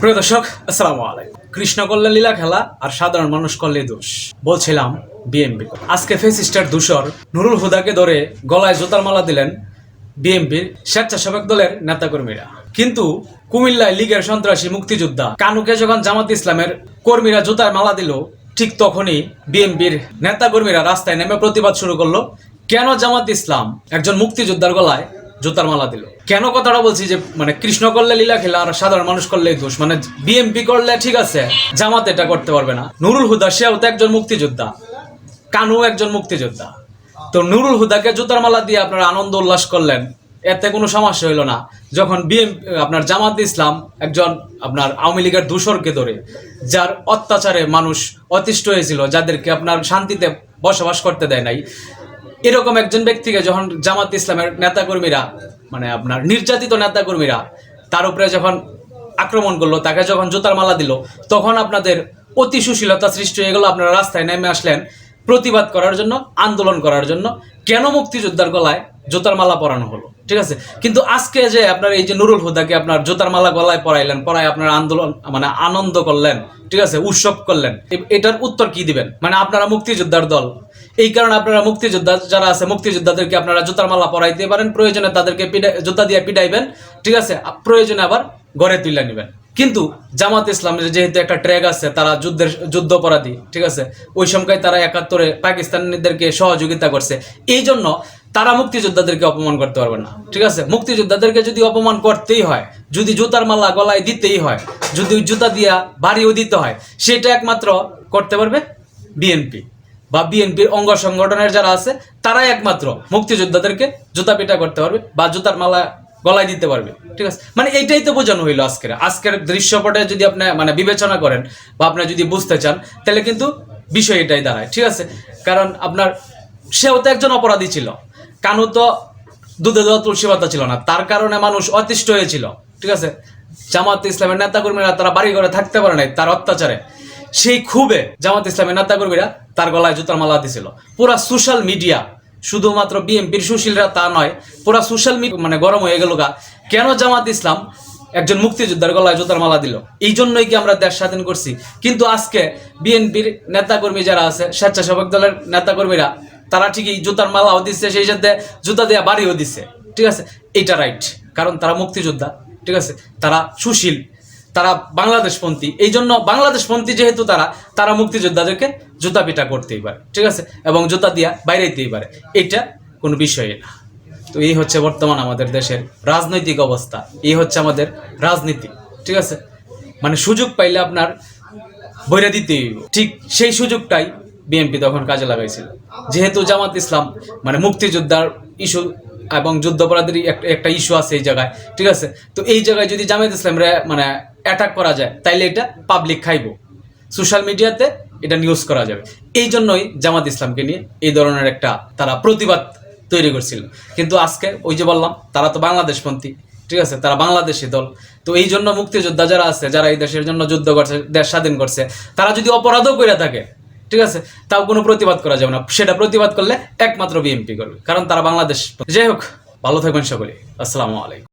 প্রিয় দর্শক, আসসালামু আলাইকুম। কৃষ্ণ করলে লীলা খেলা আর সাধারণ মানুষ করলে দোষ। বলছিলাম বিএমপি আজকে ফেসিস্টার দূষর নুরুল হুদাকে ধরে গলায় জোতার মালা দিলেন বিএনপির স্বেচ্ছাসেবক দলের নেতাকর্মীরা। কিন্তু কুমিল্লায় লীগের সন্ত্রাসী মুক্তিযোদ্ধা কানুকে যখন জামাত ইসলামের কর্মীরা জুতার মালা দিল, ঠিক তখনই বিএনপির নেতাকর্মীরা রাস্তায় নেমে প্রতিবাদ শুরু করল, কেন জামাত ইসলাম একজন মুক্তিযোদ্ধার গলায় জুতার মালা দিল। কেন কথাটা বলছি যে মানে কৃষ্ণ করলে লীলা খেলা আর সাধারণ মানুষ করলে দোষ? মানে বিএমপি করলে ঠিক আছে, জামাত এটা করতে পারবে না। নুরুল হুদা, সেও তো একজন মুক্তিযোদ্ধা। কানু একজন মুক্তিযোদ্ধা। তো নুরুল হুদাকে জুতার মালা দিয়ে আপনারা আনন্দ উল্লাস করলেন, এতে কোনো সমস্যা হইল না। যখন বিএম আপনার জামাত ইসলাম একজন আপনার আওয়ামী লীগের দূষরকে ধরে, যার অত্যাচারে মানুষ অতিষ্ঠ হয়েছিল, যাদেরকে আপনার শান্তিতে বসবাস করতে দেয় নাই এরকম একজন ব্যক্তিকে যখন জামাত ইসলামের নেতাকর্মীরা মানে আপনার নির্যাতিত নেতাকর্মীরা তার উপরে যখন আক্রমণ করল, তাকে যখন জুতার মালা দিল, তখন আপনাদের অতি সুশীলতা সৃষ্টি হয়ে গেল, আপনারা রাস্তায় নেমে আসলেন প্রতিবাদ করার জন্য, আন্দোলন করার জন্য। কেন মুক্তিযোদ্ধার গলায় জোতার মালা পরানো হলো? ঠিক আছে? কিন্তু আজকে যে আপনার এই যে নুরুল হুদাকে আপনার জোতার মালা গলায় পরাইলেন, পরায় আপনার আন্দোলন মানে আনন্দ করলেন, ঠিক আছে? উৎসব করলেন। এটার উত্তর কি দিবেন? মানে আপনারা মুক্তিযোদ্ধার দল এই কারণে আপনারা মুক্তিযোদ্ধা যারা আছে, মুক্তিযোদ্ধাদেরকে আপনারা জুতার মালা পরাইতে পারেন, প্রয়োজনে তাদেরকে পিডা, জুতা দিয়ে পিটাইবেন ঠিক আছে? প্রয়োজনে আবার গড়ে তুলে নেবেন। কিন্তু জামাত ইসলামের যেহেতু একটা ট্র্যাক আছে, তারা যুদ্ধের, যুদ্ধ অপরাধী, ঠিক আছে? ওই সময় তারা একাত্তরে পাকিস্তানিদেরকে সহযোগিতা করছে। এই জন্য তারা মুক্তিযোদ্ধাদেরকে অপমান করতে পারবে না, ঠিক আছে? মুক্তিযোদ্ধাদেরকে যদি অপমান করতেই হয়, যদি জুতার মালা গলায় দিতেই হয়, যদি জুতা দিয়া বাড়িও দিতে হয়, সেটা একমাত্র করতে পারবে বিএনপি। বা বিএনপির অঙ্গ সংগঠনের যারা আছে, তারাই একমাত্র মুক্তিযোদ্ধাদেরকে জুতা পিটা করতে পারবে বা জুতার মালা গলায় দিতে পারবে। ঠিক আছে? মানে এইটাই তো বোঝানো হইল আজকের। আজকের দৃশ্যপটে যদি আপনি মানে বিবেচনা করেন বা আপনি যদি বুঝতে চান, তাহলে কিন্তু বিষয় এটাই দাঁড়ায়। ঠিক আছে? কারণ আপনার, সেও তো একজন অপরাধী ছিল। কানু তো দুধে দেওয়া তুলসী পাতা ছিল না। তার কারণে মানুষ অতিষ্ঠ হয়েছিল। ঠিক আছে? জামাত ইসলামের নেতাকর্মীরা তারা বাড়ি ঘরে থাকতে পারে নাই, তার অত্যাচারে। সেই খুবে জামাত ইসলামের নেতাকর্মীরা তার গলায় জুতার মালা দিছিল। পুরা সোশ্যাল মিডিয়া শুধুমাত্র বিএনপির সুশীলরা তা নয়, পুরা সোশ্যাল মিডিয়া মানে গরম হয়ে গেল গা। কেন জামাত ইসলাম একজন মুক্তিযোদ্ধার গলায় জুতার মালা দিল? এই জন্যই কি আমরা দেশ স্বাধীন করছি? কিন্তু আজকে বিএনপির নেতাকর্মী যারা আছে, স্বেচ্ছাসেবক দলের নেতাকর্মীরা, তারা ঠিকই জুতার মালাও দিচ্ছে, সেই সাথে জুতা দেওয়া বাড়িও দিচ্ছে। ঠিক আছে? এটা রাইট কারণ তারা মুক্তিযোদ্ধা। ঠিক আছে? তারা সুশীল। তারা বাংলাদেশপন্থী। এই জন্য বাংলাদেশপন্থী যেহেতু তারা তারা মুক্তিযোদ্ধাদেরকে জুতা পিটা করতেই পারে, ঠিক আছে? এবং জুতা দিয়া বাইরেতেই পারে। এটা কোনো বিষয় না। তো এই হচ্ছে বর্তমান আমাদের দেশের রাজনৈতিক অবস্থা। এই হচ্ছে আমাদের রাজনীতি, ঠিক আছে? মানে সুযোগ পাইলে আপনার বইরা দিতেই। ঠিক সেই সুযোগটাই বিএনপি তখন কাজে লাগাইছিল। যেহেতু জামাত ইসলাম মানে মুক্তিযোদ্ধার ইস্যু এবং যুদ্ধাপরাধেরই একটা একটা ইস্যু আছে এই জায়গায়, ঠিক আছে? তো এই জায়গায় যদি জামাত ইসলামরা মানে অ্যাটাক করা যায়, তাইলে এটা পাবলিক খাইব। সোশ্যাল মিডিয়াতে এটা নিউজ করা যাবে। এই জন্যই জামাত ইসলামকে নিয়ে এই ধরনের একটা তারা প্রতিবাদ তৈরি করছিল। কিন্তু আজকে ওই যে বললাম, তারা তো বাংলাদেশপন্থী, ঠিক আছে? তারা বাংলাদেশি দল। তো এই জন্য মুক্তিযোদ্ধা যারা আছে, যারা এই দেশের জন্য যুদ্ধ করছে, দেশ স্বাধীন করছে, তারা যদি অপরাধও করে থাকে, ঠিক আছে? তাও কোনো প্রতিবাদ করা যাবে না। সেটা প্রতিবাদ করলে একমাত্র বিএনপি করবে। কারণ তারা বাংলাদেশ যাই হোক, ভালো থাকবেন সকলে। আসসালামু আলাইকুম।